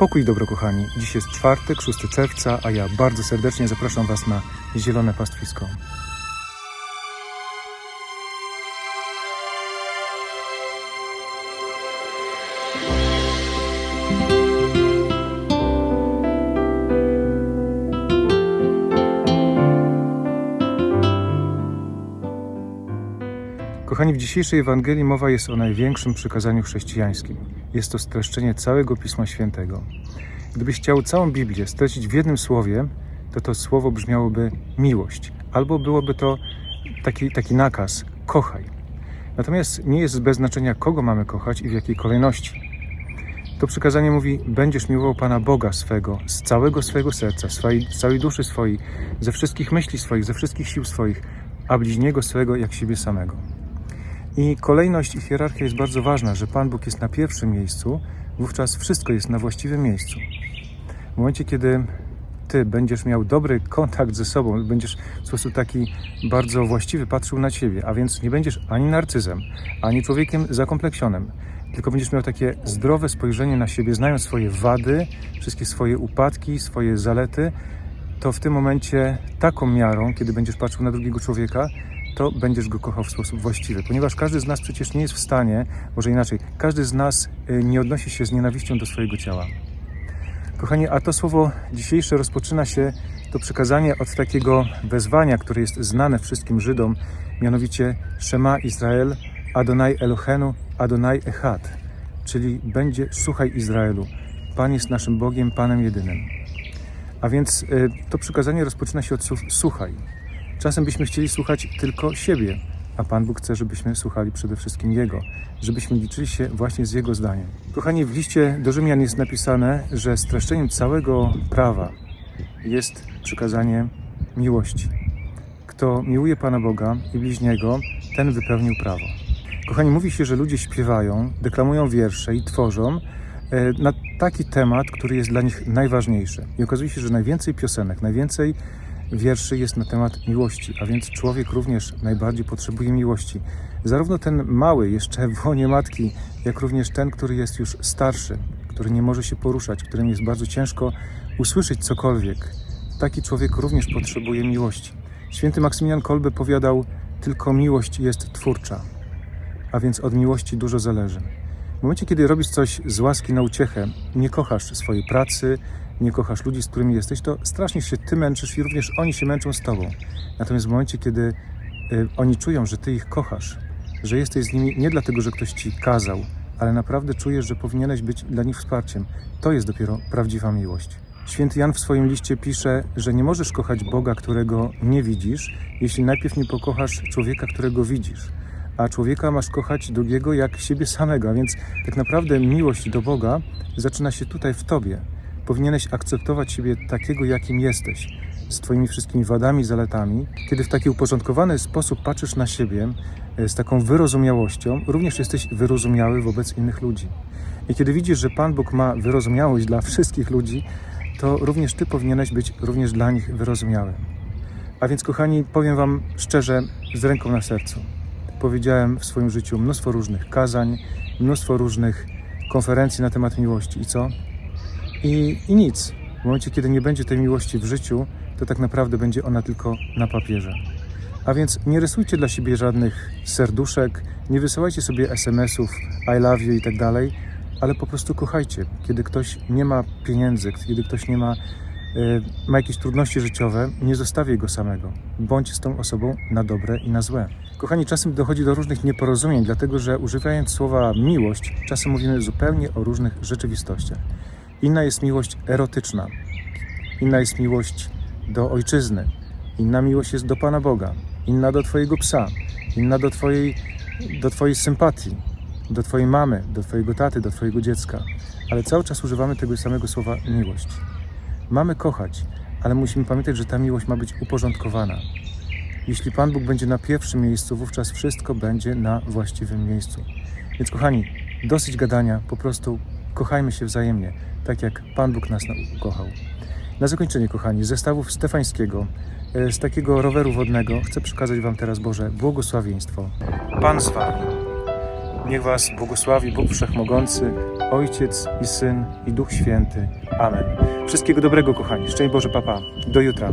Pokój dobro, kochani. Dziś jest czwartek, 6 czerwca, a ja bardzo serdecznie zapraszam Was na Zielone Pastwisko. Kochani, w dzisiejszej Ewangelii mowa jest o największym przykazaniu chrześcijańskim. Jest to streszczenie całego Pisma Świętego. Gdybyś chciał całą Biblię streścić w jednym słowie, to to słowo brzmiałoby miłość, albo byłoby to taki, taki nakaz kochaj. Natomiast nie jest bez znaczenia, kogo mamy kochać i w jakiej kolejności. To przykazanie mówi: Będziesz miłował Pana Boga swego, z całego swojego serca, swojej, z całej duszy swojej, ze wszystkich myśli swoich, ze wszystkich sił swoich, a bliźniego swego jak siebie samego. I kolejność i hierarchia jest bardzo ważna, że Pan Bóg jest na pierwszym miejscu, wówczas wszystko jest na właściwym miejscu. W momencie, kiedy Ty będziesz miał dobry kontakt ze sobą, będziesz w sposób taki bardzo właściwy patrzył na siebie, a więc nie będziesz ani narcyzem, ani człowiekiem zakompleksionym, tylko będziesz miał takie zdrowe spojrzenie na siebie, znając swoje wady, wszystkie swoje upadki, swoje zalety, to w tym momencie taką miarą, kiedy będziesz patrzył na drugiego człowieka, to będziesz go kochał w sposób właściwy. Ponieważ każdy z nas przecież nie jest w stanie, może inaczej, każdy z nas y, nie odnosi się z nienawiścią do swojego ciała. Kochani, a to słowo dzisiejsze rozpoczyna się, to przykazanie od takiego wezwania, które jest znane wszystkim Żydom, mianowicie Shema Izrael, Adonai Elohenu, Adonai Echad, czyli będzie słuchaj Izraelu, Pan jest naszym Bogiem, Panem jedynym. A więc y, to przykazanie rozpoczyna się od słów słuchaj. Czasem byśmy chcieli słuchać tylko siebie, a Pan Bóg chce, żebyśmy słuchali przede wszystkim Jego, żebyśmy liczyli się właśnie z Jego zdaniem. Kochani, w liście do Rzymian jest napisane, że streszczeniem całego prawa jest przykazanie miłości. Kto miłuje Pana Boga i bliźniego, ten wypełnił prawo. Kochani, mówi się, że ludzie śpiewają, deklamują wiersze i tworzą e, na taki temat, który jest dla nich najważniejszy. I okazuje się, że najwięcej piosenek, najwięcej wierszy jest na temat miłości, a więc człowiek również najbardziej potrzebuje miłości. Zarówno ten mały, jeszcze w łonie matki, jak również ten, który jest już starszy, który nie może się poruszać, którym jest bardzo ciężko usłyszeć cokolwiek. Taki człowiek również potrzebuje miłości. Święty Maksymilian Kolbe powiadał, tylko miłość jest twórcza, a więc od miłości dużo zależy. W momencie, kiedy robisz coś z łaski na uciechę, nie kochasz swojej pracy, nie kochasz ludzi, z którymi jesteś, to strasznie się ty męczysz i również oni się męczą z tobą. Natomiast w momencie, kiedy y, oni czują, że ty ich kochasz, że jesteś z nimi nie dlatego, że ktoś ci kazał, ale naprawdę czujesz, że powinieneś być dla nich wsparciem, to jest dopiero prawdziwa miłość. Święty Jan w swoim liście pisze, że nie możesz kochać Boga, którego nie widzisz, jeśli najpierw nie pokochasz człowieka, którego widzisz. A człowieka masz kochać drugiego jak siebie samego, a więc tak naprawdę miłość do Boga zaczyna się tutaj w tobie. Powinieneś akceptować siebie takiego, jakim jesteś, z Twoimi wszystkimi wadami, zaletami. Kiedy w taki uporządkowany sposób patrzysz na siebie, e, z taką wyrozumiałością, również jesteś wyrozumiały wobec innych ludzi. I kiedy widzisz, że Pan Bóg ma wyrozumiałość dla wszystkich ludzi, to również Ty powinieneś być również dla nich wyrozumiały. A więc, kochani, powiem Wam szczerze, z ręką na sercu. Powiedziałem w swoim życiu mnóstwo różnych kazań, mnóstwo różnych konferencji na temat miłości. I co? I, I nic. W momencie, kiedy nie będzie tej miłości w życiu, to tak naprawdę będzie ona tylko na papierze. A więc nie rysujcie dla siebie żadnych serduszek, nie wysyłajcie sobie SMS-ów I love you i tak dalej, ale po prostu kochajcie. Kiedy ktoś nie ma pieniędzy, kiedy ktoś nie ma, e, ma jakieś trudności życiowe, nie zostawię go samego. Bądź z tą osobą na dobre i na złe. Kochani, czasem dochodzi do różnych nieporozumień, dlatego że używając słowa miłość, czasem mówimy zupełnie o różnych rzeczywistościach. Inna jest miłość erotyczna, inna jest miłość do ojczyzny, inna miłość jest do Pana Boga, inna do Twojego psa, inna do Twojej, do twojej sympatii, do Twojej mamy, do Twojego taty, do Twojego dziecka. Ale cały czas używamy tego samego słowa miłość. Mamy kochać, ale musimy pamiętać, że ta miłość ma być uporządkowana. Jeśli Pan Bóg będzie na pierwszym miejscu, wówczas wszystko będzie na właściwym miejscu. Więc kochani, dosyć gadania, po prostu kochajmy się wzajemnie, tak jak Pan Bóg nas na- ukochał. Na zakończenie, kochani, zestawów Stefańskiego, e, z takiego roweru wodnego, chcę przekazać Wam teraz Boże błogosławieństwo. Pan z Wami. Niech Was błogosławi Bóg Wszechmogący, Ojciec i Syn i Duch Święty. Amen. Wszystkiego dobrego, kochani. Szczęść Boże, papa. Do jutra.